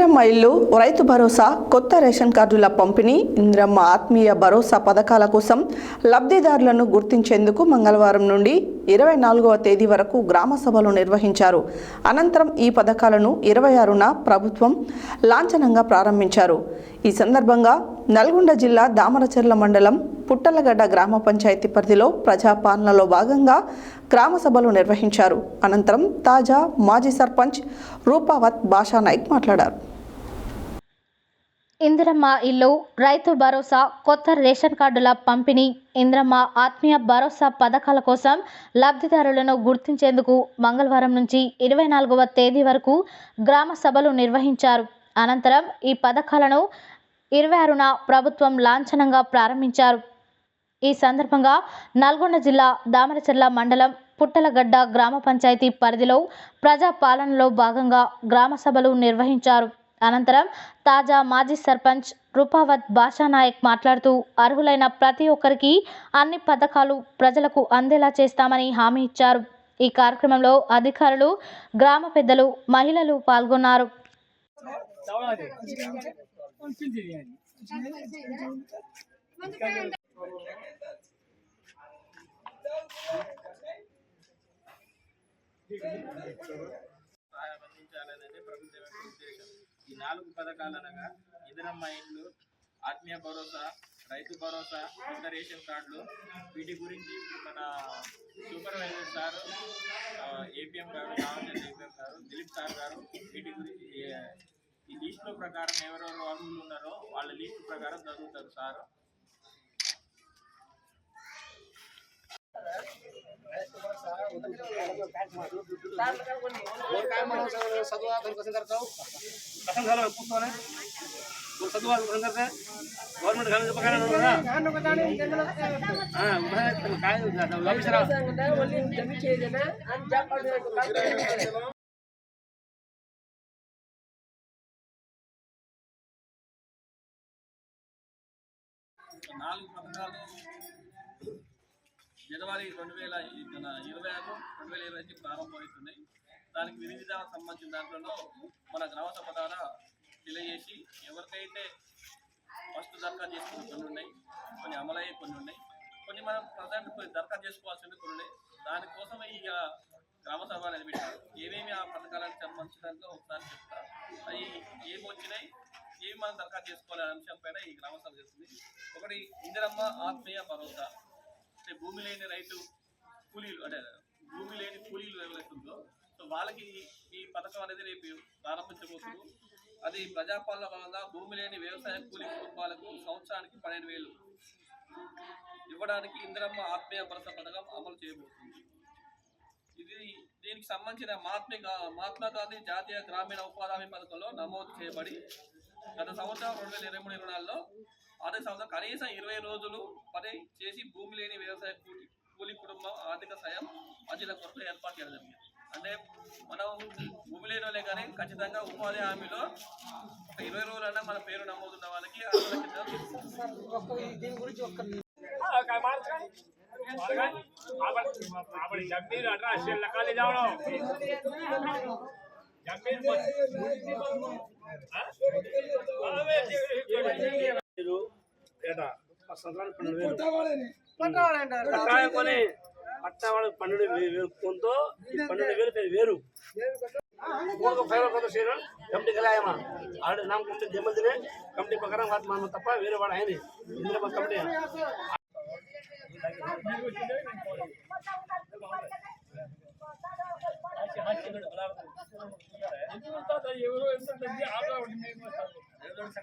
ఇందిరమ్మ మైళ్ళు రైతు భరోసా కొత్త రేషన్ కార్డుల పంపిణీ ఇంద్రమ్మ ఆత్మీయ భరోసా పథకాల కోసం లబ్ధిదారులను గుర్తించేందుకు మంగళవారం నుండి ఇరవై నాలుగవ తేదీ వరకు గ్రామ సభలు నిర్వహించారు. అనంతరం ఈ పథకాలను ఇరవై ఆరున ప్రభుత్వం లాంఛనంగా ప్రారంభించారు. ఈ సందర్భంగా నల్గొండ జిల్లా దామరచర్ల మండలం పుట్టలగడ్డ గ్రామ పంచాయతీ పరిధిలో ప్రజాపాలనలో భాగంగా గ్రామ సభలు నిర్వహించారు. అనంతరం తాజా మాజీ సర్పంచ్ రూపావత్ భాషా నాయక్ మాట్లాడారు. ఇందిరమ్మ ఇల్లు రైతు భరోసా కొత్త రేషన్ కార్డుల పంపిణీ ఇంద్రమ్మ ఆత్మీయ భరోసా పథకాల కోసం లబ్ధిదారులను గుర్తించేందుకు మంగళవారం నుంచి ఇరవై నాలుగవ తేదీ వరకు గ్రామ సభలు నిర్వహించారు. అనంతరం ఈ పథకాలను ఇరవై ఆరున ప్రభుత్వం లాంఛనంగా ప్రారంభించారు. ఈ సందర్భంగా నల్గొండ జిల్లా దామరచర్ల మండలం పుట్టలగడ్డ గ్రామ పంచాయతీ పరిధిలో ప్రజా పాలనలో భాగంగా గ్రామ సభలు నిర్వహించారు. అనంతరం తాజా మాజీ సర్పంచ్ రూపావత్ భాషానాయక్ మాట్లాడుతూ అర్హులైన ప్రతి ఒక్కరికి అన్ని పథకాలు ప్రజలకు అందేలా చేస్తామని హామీ ఇచ్చారు. ఈ కార్యక్రమంలో అధికారులు గ్రామ పెద్దలు మహిళలు పాల్గొన్నారు. సహాయం అందించాలనేది ప్రభుత్వం ఉద్దేశం ఈ నాలుగు పథకాలు అనగా ఇందిరమ్మ ఇండ్లు ఆత్మీయ భరోసా రైతు భరోసా కొత్త రేషన్ కార్డులు. వీటి గురించి మన సూపర్వైజర్ సార్ ఏపీఎం గారు రామచంద్ర ఏపీఎం గారు దిలీప్ సార్ గారు వీటి గురించి ఈ లిస్టుల ప్రకారం ఎవరెవరు అర్హులు ఉన్నారో వాళ్ళ లిస్టు ప్రకారం చదువుతారు సార్ और काय म्हणावं सदवा कसं करतो कसं झालं पुस्तकाने सदवा कसं करते गव्हर्नमेंट घालण्याचं पगार ना हा काय నాలుగు పథకాలు జనవరి రెండు వేల ఇరవై ఆరు రెండు వేల ఇరవై నుంచి ప్రారంభమవుతున్నాయి. దానికి విధి సంబంధించిన దాంట్లో మన గ్రామ సభ ద్వారా తెలియజేసి ఎవరికైతే ఫస్ట్ దరఖాస్తు చేసుకుని కొన్ని ఉన్నాయి కొన్ని అమలయ్యే కొన్ని ఉన్నాయి కొన్ని మనం ప్రజెంట్ కొన్ని దరఖాస్తు చేసుకోవాల్సింది కొన్ని ఉన్నాయి. దానికోసం ఇక గ్రామ సభ అనేది పెట్టారు. ఏమేమి ఆ పథకాలకు సంబంధించిన దాంట్లో ఒకసారి చెప్తారు అవి ఏమి వచ్చినాయి ఏమి మనం దరఖాస్తు చేసుకోవాలనే అంశం పైన ఈ గ్రామ సభ చేస్తుంది. ఒకటి ఇందిరమ్మ ఆత్మీయ భరోసా. అంటే భూమి లేని రైతు కూలీలు అంటే భూమి లేని కూలీలు ఎవరైతుందో సో వాళ్ళకి ఈ పథకం అనేది రేపు ప్రారంభించబోతుంది. అది ప్రజాపాలన భాగంగా భూమి లేని వ్యవసాయ కూలీ కుటుంబాలకు సంవత్సరానికి పన్నెండు వేలు ఇవ్వడానికి ఇందిరమ్మ ఆత్మీయ భరోసా పథకం అమలు చేయబోతుంది. ఇది దీనికి సంబంధించిన మహాత్మా మహాత్మా గాంధీ జాతీయ గ్రామీణ ఉపాధి హామీ పథకంలో నమోదు చేయబడి గత సంవత్సరం రెండు వేల ఇరవై మూడు ఇరవై నాలుగులో ఆర్థిక సంవత్సరం కనీసం ఇరవై రోజులు పని చేసి భూమి లేని వ్యవసాయ కూలి కూలి కుటుంబం ఆర్థిక సాయం అర్జీల కొరకు ఏర్పాటు చేయడం జరిగింది. అంటే మనం భూమి లేని వాళ్ళే కానీ ఖచ్చితంగా ఉపాధి హామీలో ఒక ఇరవై రోజులన్నా మన పేరు నమోదున్న వాళ్ళకి దీని పట్టావాళ్ళకి పన్నెండు వే- వేలు కొంతో పన్నెండు వేలు పేరు వేరు ఒక ఫైవ్ కొంత సేరు కమిటీ కలాయమా ఆడ నామ కమిటీ జమ్మదినే కమిటీ ప్రకారం వాటి మనం తప్ప వేరే వాడు ఆయన ఇందులో కమిటీ